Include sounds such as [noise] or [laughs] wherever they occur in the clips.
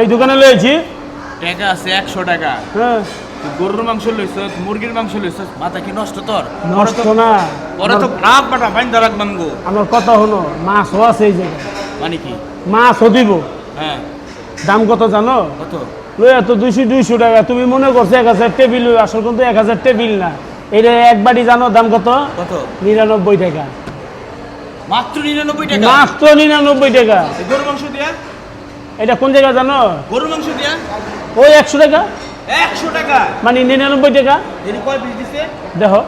এই দোকানে লয়েছি টাকা আছে একশো টাকা। হ্যাঁ। গরুর মাংস লইছ মুরগির মাংস লইছ মাথা কি নষ্ট তোর? নষ্ট না। তো লাভ বাটা বাইন্দা রাখবান গো। আমার কথা হলো মাছও আছে এই জায়গায়। মানে কি? মাছও দিব। হ্যাঁ। দাম কত জানো? কত? লইয়া তো দুইশো দুইশো টাকা। তুমি মনে করছ এক হাজার টেবিল আসল কিন্তু এক হাজার টেবিল না। এটা এক বাড়ি জানো দাম কত? কত? নিরানব্বই টাকা। মাত্র নিরানব্বই টাকা? মাত্র নিরানব্বই টাকা। গরুর মাংস দিয়া? এটা কোন জায়গা জানো? গরুর মাংস দিয়া? ওই একশো টাকা। একশো টাকা? মানে নিরানব্বই টাকা। এর কয় পিস দিছে? দেখো।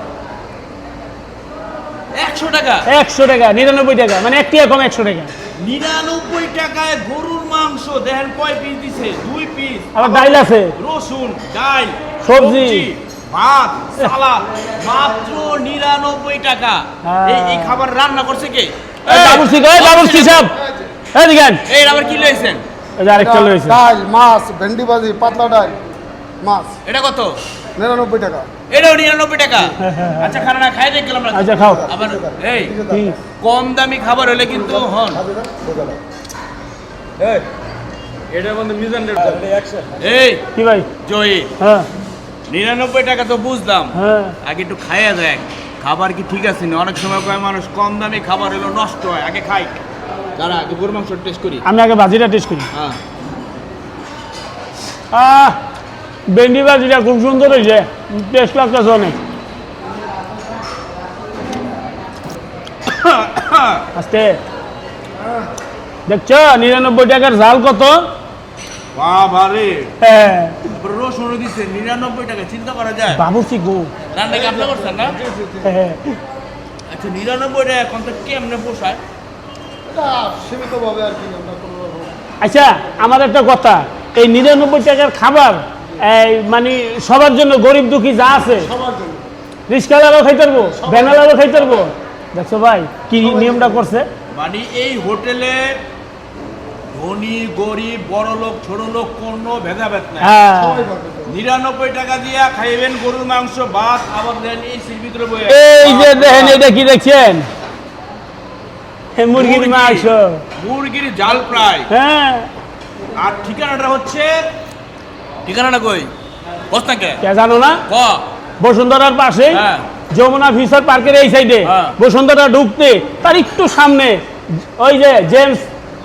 একশো টাকা? একশো টাকা নিরানব্বই টাকা। মানে একটি কম একশো টাকা। নিরানব্বই টাকায় গরুর মাংস দেখেন কয় পিস দিছে? দুই পিস আবার ডাইল আছে। রসুন ডাল সবজি। ভাত সালাদ মাত্র নিরানব্বই টাকা। হ্যাঁ। এই এই খাবার রান্না করছে কে? বাবুর্চি বাবুর্চি সাহেব এই দিকেন এই আবার কি লইছেন? এই যে আরেকটা লয়েছে ডাল মাছ ভেন্ডি ভাজি পাতলা ডাল মাছ। এটা কত? নিরানব্বই টাকা। এটাও নিরানব্বই টাকা? আচ্ছা খানা খাই দেখলাম না আচ্ছা খাও। আবার এই কম দামি খাবার হলে কিন্তু হন। এটা বন্ধু মিজান এই কি ভাই? জয়ী। হ্যাঁ। নিরানব্বই টাকা তো বুঝলাম। হ্যাঁ। আগে একটু খাইয়া দেখ। খাবার কি ঠিক আছে না? অনেক সময় কয় মানুষ কম দামি খাবার হলো নষ্ট হয় আগে খাই। দাঁড়া আগে গরু মাংস টেস্ট করি। আমি আগে ভাজিটা টেস্ট করি। হ্যাঁ। আহ ভেন্ডি ভাজিটা খুব সুন্দর হয়েছে। টেস্ট লাগতেছে অনেক। আস্তে। দেখছ নিরানব্বই টাকার ঝাল কত? বাবা রে হ্যাঁ রসুন দিচ্ছে নিরানব্বই টাকা চিন্তা করা যায়। বাবুর্চি গো? রান্না কি আপনি করছেন না? হ্যাঁ। আচ্ছা নিরানব্বই টাকা এখন তো কেমনে পোষায়? আচ্ছা আমার একটা কথা। এই নিরানব্বই টাকার খাবার এই মানে সবার জন্য গরিব দুঃখী যা আছে রিক্সাওয়ালারও খাইতে পারব ভ্যানালারও খাইতে পারব। দেখছ ভাই কি নিয়মটা করছে? মানে এই হোটেলে ধনী গরিব বড় লোক ছোট লোক কোনো ভেদাভেদ নাই। হ্যাঁ। নিরানব্বই টাকা দিয়া খাইবেন গরুর মাংস ভাত আবার দেন এই সির ভিতরে এই যে দেখেন এটা কি দেখছেন? মুরগির মাংস। মুরগির জাল প্রায়। হ্যাঁ। আর ঠিকানাটা হচ্ছে ঠিকানাটা কই? বসনা কে জানো না? ক? বসুন্ধরার পাশে হ্যাঁ। যমুনা ফিশার পার্কের এই সাইডে। হ্যাঁ। বসুন্ধরা ঢুকতে তার একটু সামনে ওই যে জেমস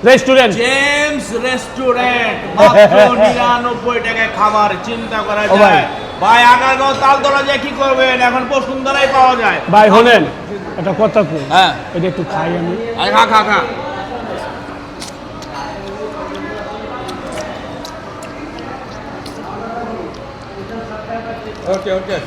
রেস্টুরেন্ট। জেমস রেস্টুরেন্ট [laughs] মাত্র নিরানব্বই টাকায় খাবার চিন্তা করা যায়। ভাই আগারগাঁও তালতলা যে কি করবেন? এখন বসুন্ধরাই পাওয়া যায়। ভাই হলেন এটা কথা কই? হ্যাঁ। এটা একটু খাই আমি। আরে খা খা খা। ওকে ওকে।